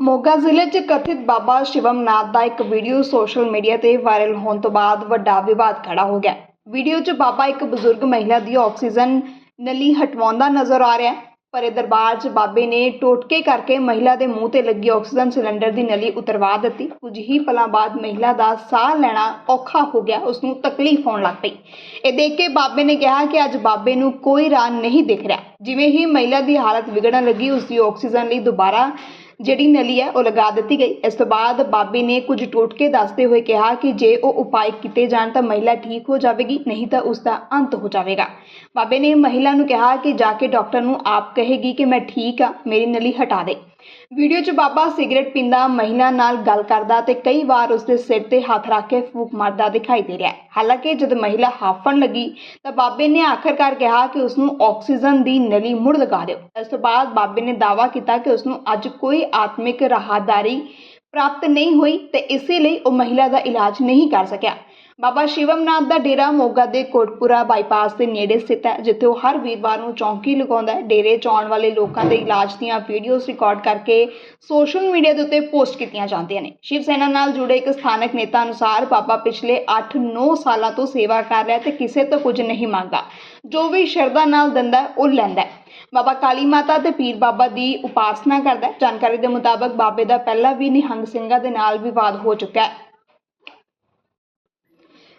ਮੋਗਾ ਜ਼ਿਲ੍ਹੇ 'ਚ ਕਥਿਤ ਬਾਬਾ ਸ਼ਿਵਮ ਨਾਥ ਦਾ ਇੱਕ ਵੀਡੀਓ ਸੋਸ਼ਲ ਮੀਡੀਆ ਤੇ ਵਾਇਰਲ ਹੋਣ ਤੋਂ ਬਾਅਦ ਵੱਡਾ ਵਿਵਾਦ ਖੜਾ ਹੋ ਗਿਆ। ਵੀਡੀਓ 'ਚ ਬਾਬਾ ਇੱਕ ਬਜ਼ੁਰਗ ਮਹਿਲਾ ਦੀ ਆਕਸੀਜਨ ਨਲੀ ਹਟਵਾਉਂਦਾ ਨਜ਼ਰ ਆ ਰਿਹਾ ਹੈ, ਪਰ ਇਹ ਦਰਬਾਰ 'ਚ ਬਾਬੇ ਨੇ ਟੋਟਕੇ ਕਰਕੇ ਮਹਿਲਾ ਦੇ ਮੂੰਹ ਤੇ ਲੱਗੀ ਆਕਸੀਜਨ ਸਿਲੰਡਰ ਦੀ ਨਲੀ ਉਤਰਵਾ ਦਿੱਤੀ। ਕੁਝ ਹੀ ਪਲਾਂ ਬਾਅਦ ਮਹਿਲਾ ਦਾ ਸਾਹ ਲੈਣਾ ਔਖਾ ਹੋ ਗਿਆ, ਉਸ ਨੂੰ ਤਕਲੀਫ ਹੋਣ ਲੱਗ ਪਈ। ਇਹ ਦੇਖ ਕੇ ਬਾਬੇ ਨੇ ਕਿਹਾ ਕਿ ਅੱਜ ਬਾਬੇ ਨੂੰ ਕੋਈ ਰਾਹ ਨਹੀਂ ਦਿਖ ਰਿਹਾ। ਜਿਵੇਂ ਹੀ ਮਹਿਲਾ ਦੀ ਹਾਲਤ ਵਿਗੜਨ ਲੱਗੀ, ਉਸ ਦੀ ਆਕਸੀਜਨ ਲਈ ਦੁਬਾਰਾ ਜਿਹੜੀ ਨਲੀ ਹੈ, ਉਹ ਲਗਾ ਦਿੱਤੀ ਗਈ। ਇਸ ਤੋਂ ਬਾਅਦ ਬਾਬੇ ਨੇ ਕੁਝ ਟੋਟਕੇ ਦੱਸਦੇ ਹੋਏ ਕਿਹਾ ਕਿ ਜੇ ਉਹ ਉਪਾਅ ਕੀਤੇ ਜਾਣ ਤਾਂ ਮਹਿਲਾ ਠੀਕ ਹੋ ਜਾਵੇਗੀ, ਨਹੀਂ ਤਾਂ ਉਸ ਦਾ ਅੰਤ ਹੋ ਜਾਵੇਗਾ। ਬਾਬੇ ਨੇ ਮਹਿਲਾ ਨੂੰ ਕਿਹਾ ਕਿ ਜਾ ਕੇ ਡਾਕਟਰ ਨੂੰ ਆਪ ਕਹੇਗੀ ਕਿ ਮੈਂ ਠੀਕ ਆ ਮੇਰੀ ਨਲੀ ਹਟਾ ਦੇ। ਵੀਡੀਓ 'ਚ ਬਾਬਾ ਸਿਗਰਟ ਪੀਂਦਾ ਮਹਿਲਾ ਨਾਲ ਗੱਲ ਕਰਦਾ ਤੇ ਕਈ ਵਾਰ ਉਸਦੇ ਸਿਰ ਤੇ ਹੱਥ ਰੱਖ ਕੇ ਫੂਕ ਮਾਰਦਾ ਦਿਖਾਈ ਦੇ ਰਿਹਾ ਹਾਲਾਂਕਿ ਜਦ ਮਹਿਲਾ ਹਾਫਣ ਲੱਗੀ ਤਾਂ ਬਾਬੇ ਨੇ ਆਖਰਕਾਰ ਕਿਹਾ ਕਿ ਉਸ ਨੂੰ ਆਕਸੀਜਨ ਦੀ ਨਲੀ ਮੁੜ ਲਗਾ ਦਿਓ। ਇਸ ਤੋਂ ਬਾਅਦ ਬਾਬੇ ਨੇ ਦਾਅਵਾ ਕੀਤਾ ਕਿ ਉਸ ਨੂੰ ਅੱਜ ਕੋਈ ਆਤਮਿਕ ਰਾਹਦਾਰੀ ਪ੍ਰਾਪਤ ਨਹੀਂ ਹੋਈ ਤੇ ਇਸੇ ਲਈ ਉਹ ਮਹਿਲਾ ਦਾ ਇਲਾਜ ਨਹੀਂ ਕਰ ਸਕਿਆ। ਬਾਬਾ ਸ਼ਿਵਮਨਾਥ ਦਾ ਡੇਰਾ ਮੋਗਾ ਦੇ ਕੋਟਪੁਰਾ ਬਾਈਪਾਸ ਦੇ ਨੇੜੇ ਸਥਿਤ ਹੈ, ਜਿੱਥੇ ਉਹ ਹਰ ਵੀਰਵਾਰ ਨੂੰ ਚੌਂਕੀ ਲਗਾਉਂਦਾ ਹੈ। ਡੇਰੇ 'ਚ ਆਉਣ ਵਾਲੇ ਲੋਕਾਂ ਦੇ ਇਲਾਜ ਦੀਆਂ ਵੀਡੀਓਜ਼ ਰਿਕਾਰਡ ਕਰਕੇ ਸੋਸ਼ਲ ਮੀਡੀਆ ਦੇ ਉੱਤੇ ਪੋਸਟ ਕੀਤੀਆਂ ਜਾਂਦੀਆਂ ਨੇ। ਸ਼ਿਵ ਸੈਨਾ ਨਾਲ ਜੁੜੇ ਇੱਕ ਸਥਾਨਕ ਨੇਤਾ ਅਨੁਸਾਰ ਬਾਬਾ ਪਿਛਲੇ 8-9 ਸਾਲਾਂ ਤੋਂ ਸੇਵਾ ਕਰ ਰਿਹਾ ਤੇ ਕਿਸੇ ਤੋਂ ਕੁਝ ਨਹੀਂ ਮੰਗਦਾ। ਜੋ ਵੀ ਸ਼ਰਧਾ ਨਾਲ ਦਿੰਦਾ ਉਹ ਲੈਂਦਾ ਹੈ। ਬਾਬਾ ਕਾਲੀ ਮਾਤਾ ਤੇ ਪੀਰ ਬਾਬਾ ਦੀ ਉਪਾਸਨਾ ਕਰਦਾ ਹੈ। ਜਾਣਕਾਰੀ ਦੇ ਮੁਤਾਬਕ ਬਾਬੇ ਦਾ ਪਹਿਲਾਂ ਵੀ ਨਿਹੰਗ ਸਿੰਘਾਂ ਦੇ ਨਾਲ ਵਿਵਾਦ ਹੋ ਚੁੱਕਾ ਹੈ।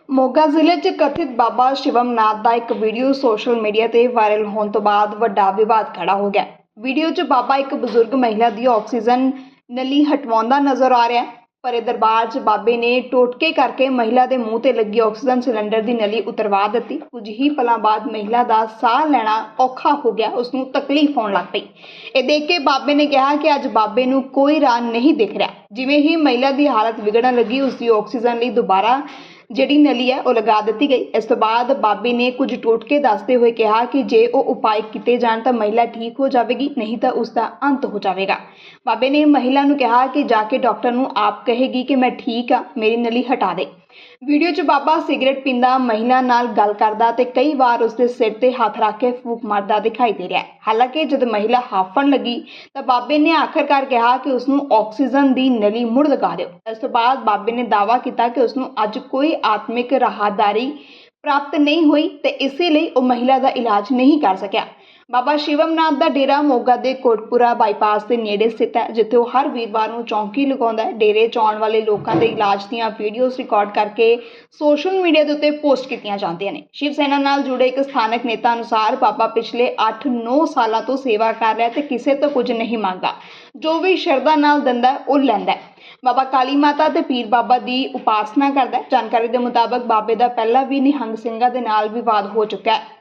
ਮੋਗਾ ਜ਼ਿਲ੍ਹੇ 'ਚ ਕਥਿਤ ਬਾਬਾ ਸ਼ਿਵਮ ਨਾਥ ਦਾ ਇੱਕ ਵੀਡੀਓ ਸੋਸ਼ਲ ਮੀਡੀਆ ਤੇ ਵਾਇਰਲ ਹੋਣ ਤੋਂ ਬਾਅਦ ਵੱਡਾ ਵਿਵਾਦ ਖੜਾ ਹੋ ਗਿਆ। ਵੀਡੀਓ 'ਚ ਬਾਬਾ ਇੱਕ ਬਜ਼ੁਰਗ ਮਹਿਲਾ ਦੀ ਆਕਸੀਜਨ ਨਲੀ ਹਟਵਾਉਂਦਾ ਨਜ਼ਰ ਆ ਰਿਹਾ ਪਰੇ ਦਰਬਾਰ 'ਚ ਬਾਬੇ ਨੇ ਟੋਟਕੇ ਕਰਕੇ ਮਹਿਲਾ ਦੇ ਮੂੰਹ ਤੇ ਲੱਗੀ ਆਕਸੀਜਨ ਸਿਲੰਡਰ ਦੀ ਨਲੀ ਉਤਰਵਾ ਦਿੱਤੀ। ਕੁਝ ਹੀ ਪਲਾਂ ਬਾਅਦ ਮਹਿਲਾ ਦਾ ਸਾਹ ਲੈਣਾ ਔਖਾ ਹੋ ਗਿਆ, ਉਸ ਨੂੰ ਤਕਲੀਫ ਹੋਣ ਲੱਗ ਪਈ। ਇਹ ਦੇਖ ਕੇ ਬਾਬੇ ਨੇ ਕਿਹਾ ਕਿ ਅੱਜ ਬਾਬੇ ਨੂੰ ਕੋਈ ਰਾਹ ਨਹੀਂ ਦਿਖ ਰਿਹਾ। ਜਿਵੇਂ ਹੀ ਮਹਿਲਾ ਦੀ ਹਾਲਤ ਵਿਗੜਨ ਲੱਗੀ, ਉਸ ਦੀ ਆਕਸੀਜਨ ਲਈ ਦੁਬਾਰਾ ਜਿਹੜੀ ਨਲੀ ਹੈ, ਉਹ ਲਗਾ ਦਿੱਤੀ ਗਈ। ਇਸ ਤੋਂ ਬਾਅਦ ਬਾਬੇ ਨੇ ਕੁਝ ਟੋਟਕੇ ਦੱਸਦੇ ਹੋਏ ਕਿਹਾ ਕਿ ਜੇ ਉਹ ਉਪਾਅ ਕੀਤੇ ਜਾਣ ਤਾਂ ਮਹਿਲਾ ਠੀਕ ਹੋ ਜਾਵੇਗੀ, ਨਹੀਂ ਤਾਂ ਉਸ ਦਾ ਅੰਤ ਹੋ ਜਾਵੇਗਾ। ਬਾਬੇ ਨੇ ਮਹਿਲਾ ਨੂੰ ਕਿਹਾ ਕਿ ਜਾ ਕੇ ਡਾਕਟਰ ਨੂੰ ਆਪ ਕਹੇਗੀ ਕਿ ਮੈਂ ਠੀਕ ਆ ਮੇਰੀ ਨਲੀ ਹਟਾ ਦੇ। ਵੀਡੀਓ 'ਚ ਬਾਬਾ ਸਿਗਰਟ ਪੀਂਦਾ ਮਹਿਲਾ ਨਾਲ ਗੱਲ ਕਰਦਾ ਤੇ ਕਈ ਵਾਰ ਉਸਦੇ ਸਿਰ ਤੇ ਹੱਥ ਰੱਖ ਕੇ ਫੂਕ ਮਾਰਦਾ ਦਿਖਾਈ ਦੇ ਰਿਹਾ ਹਾਲਾਂਕਿ ਜਦ ਮਹਿਲਾ ਹਾਫਣ ਲੱਗੀ ਤਾਂ ਬਾਬੇ ਨੇ ਆਖਰਕਾਰ ਕਿਹਾ ਕਿ ਉਸ ਨੂੰ ਆਕਸੀਜਨ ਦੀ ਨਲੀ ਮੁੜ ਲਗਾ ਦਿਓ। ਇਸ ਤੋਂ ਬਾਅਦ ਬਾਬੇ ਨੇ ਦਾਅਵਾ ਕੀਤਾ ਕਿ ਉਸ ਨੂੰ ਅੱਜ ਕੋਈ ਆਤਮਿਕ ਰਾਹਦਾਰੀ ਪ੍ਰਾਪਤ ਨਹੀਂ ਹੋਈ ਤੇ ਇਸੇ ਲਈ ਉਹ ਮਹਿਲਾ ਦਾ ਇਲਾਜ ਨਹੀਂ ਕਰ ਸਕਿਆ। ਬਾਬਾ ਸ਼ਿਵਮਨਾਥ ਦਾ ਡੇਰਾ ਮੋਗਾ ਦੇ ਕੋਟਪੁਰਾ ਬਾਈਪਾਸ ਦੇ ਨੇੜੇ ਸਥਿਤ ਹੈ, ਜਿੱਥੇ ਉਹ ਹਰ ਵੀਰਵਾਰ ਨੂੰ ਚੌਂਕੀ ਲਗਾਉਂਦਾ ਹੈ। ਡੇਰੇ 'ਚ ਆਉਣ ਵਾਲੇ ਲੋਕਾਂ ਦੇ ਇਲਾਜ ਦੀਆਂ ਵੀਡੀਓਜ਼ ਰਿਕਾਰਡ ਕਰਕੇ ਸੋਸ਼ਲ ਮੀਡੀਆ ਦੇ ਉੱਤੇ ਪੋਸਟ ਕੀਤੀਆਂ ਜਾਂਦੀਆਂ ਨੇ। ਸ਼ਿਵ ਸੈਨਾ ਨਾਲ ਜੁੜੇ ਇੱਕ ਸਥਾਨਕ ਨੇਤਾ ਅਨੁਸਾਰ ਬਾਬਾ ਪਿਛਲੇ 8-9 ਸਾਲਾਂ ਤੋਂ ਸੇਵਾ ਕਰ ਰਿਹਾ ਤੇ ਕਿਸੇ ਤੋਂ ਕੁਝ ਨਹੀਂ ਮੰਗਦਾ। ਜੋ ਵੀ ਸ਼ਰਧਾ ਨਾਲ ਦਿੰਦਾ ਉਹ ਲੈਂਦਾ ਹੈ। ਬਾਬਾ ਕਾਲੀ ਮਾਤਾ ਤੇ ਪੀਰ ਬਾਬਾ ਦੀ ਉਪਾਸਨਾ ਕਰਦਾ ਹੈ। ਜਾਣਕਾਰੀ ਦੇ ਮੁਤਾਬਕ ਬਾਬੇ ਦਾ ਪਹਿਲਾਂ ਵੀ ਨਿਹੰਗ ਸਿੰਘਾਂ ਦੇ ਨਾਲ ਵਿਵਾਦ ਹੋ ਚੁੱਕਾ ਹੈ।